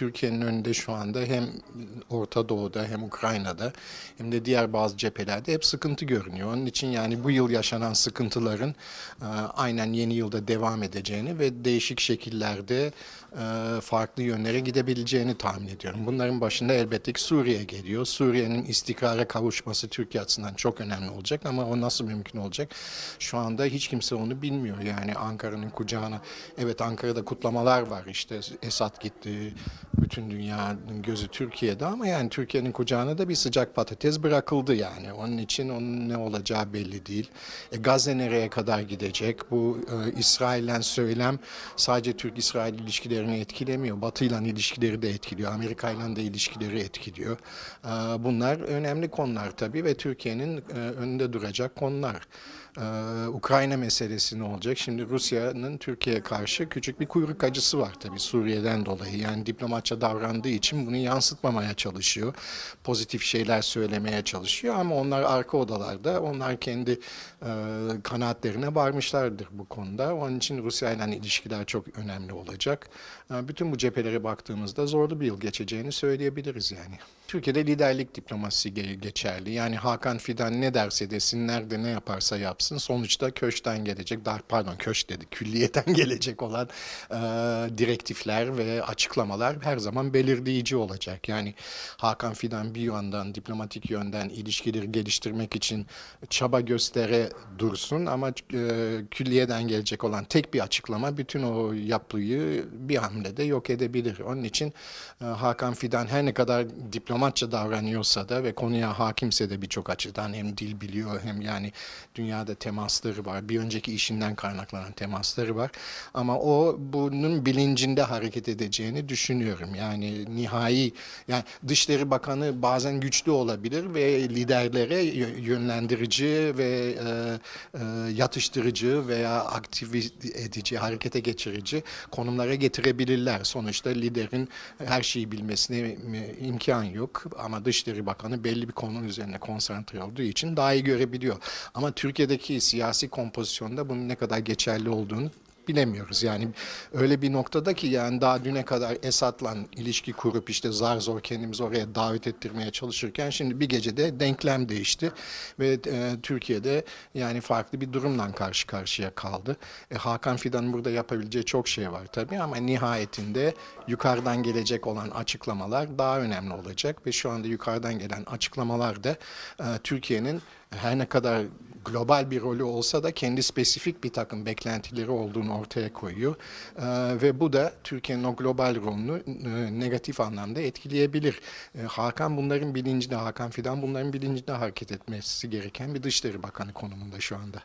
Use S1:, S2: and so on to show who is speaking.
S1: Türkiye'nin önünde şu anda hem Orta Doğu'da hem Ukrayna'da hem de diğer bazı cephelerde hep sıkıntı görünüyor. Onun için yani bu yıl yaşanan sıkıntıların e, aynen yeni yılda devam edeceğini ve değişik şekillerde e, farklı yönlere gidebileceğini tahmin ediyorum. Bunların başında elbette ki Suriye geliyor. Suriye'nin istikrara kavuşması Türkiye açısından çok önemli olacak ama o nasıl mümkün olacak? Şu anda hiç kimse onu bilmiyor. Yani Ankara'nın kucağına evet Ankara'da kutlamalar var işte Esad gitti bütün dünyanın gözü Türkiye'de ama yani Türkiye'nin kucağına da bir sıcak patates bırakıldı yani. Onun için onun ne olacağı belli değil. E, Gazze nereye kadar gidecek? Bu e, İsrail'den söylem sadece Türk-İsrail ilişkilerini etkilemiyor. Batı ile ilişkileri de etkiliyor. Amerika ile de ilişkileri etkiliyor. E, bunlar önemli konular tabii ve Türkiye'nin e, önünde duracak konular. Ee, Ukrayna meselesi ne olacak? Şimdi Rusya'nın Türkiye'ye karşı küçük bir kuyruk acısı var tabii Suriye'den dolayı. Yani diplomatça davrandığı için bunu yansıtmamaya çalışıyor. Pozitif şeyler söylemeye çalışıyor ama onlar arka odalarda, onlar kendi e, kanaatlerine varmışlardır bu konuda. Onun için Rusya ile ilişkiler çok önemli olacak. E, bütün bu cephelere baktığımızda zorlu bir yıl geçeceğini söyleyebiliriz yani. Türkiye'de liderlik diplomasisi ge- geçerli. Yani Hakan Fidan ne derse desin, nerede ne yaparsa yapsın sonuçta köşten gelecek, dar pardon köş dedi, külliyeten gelecek olan e, direktifler ve açıklamalar her zaman belirleyici olacak. Yani Hakan Fidan bir yandan diplomatik yönden ilişkileri geliştirmek için çaba göstere dursun ama e, külliyeden gelecek olan tek bir açıklama bütün o yapıyı bir hamlede yok edebilir. Onun için e, Hakan Fidan her ne kadar diplomatça davranıyorsa da ve konuya hakimse de birçok açıdan hem dil biliyor hem yani dünyada temasları var. Bir önceki işinden kaynaklanan temasları var. Ama o bunun bilincinde hareket edeceğini düşünüyorum. Yani nihai yani Dışişleri Bakanı bazen güçlü olabilir ve liderlere yö- yönlendirici ve e, e, yatıştırıcı veya aktif edici, harekete geçirici konumlara getirebilirler. Sonuçta liderin her şeyi bilmesine im- imkan yok ama Dışişleri Bakanı belli bir konunun üzerine konsantre olduğu için daha iyi görebiliyor. Ama Türkiye'deki siyasi kompozisyonda bunun ne kadar geçerli olduğunu bilemiyoruz. Yani öyle bir noktada ki yani daha düne kadar Esad'la ilişki kurup işte zar zor kendimizi oraya davet ettirmeye çalışırken şimdi bir gecede denklem değişti ve e, Türkiye'de yani farklı bir durumla karşı karşıya kaldı. E, Hakan Fidan'ın burada yapabileceği çok şey var tabii ama nihayetinde yukarıdan gelecek olan açıklamalar daha önemli olacak ve şu anda yukarıdan gelen açıklamalar da e, Türkiye'nin her ne kadar global bir rolü olsa da kendi spesifik bir takım beklentileri olduğunu ortaya koyuyor. Ee, ve bu da Türkiye'nin o global rolünü e, negatif anlamda etkileyebilir. Ee, Hakan bunların bilincinde, Hakan Fidan bunların bilincinde hareket etmesi gereken bir Dışişleri Bakanı konumunda şu anda.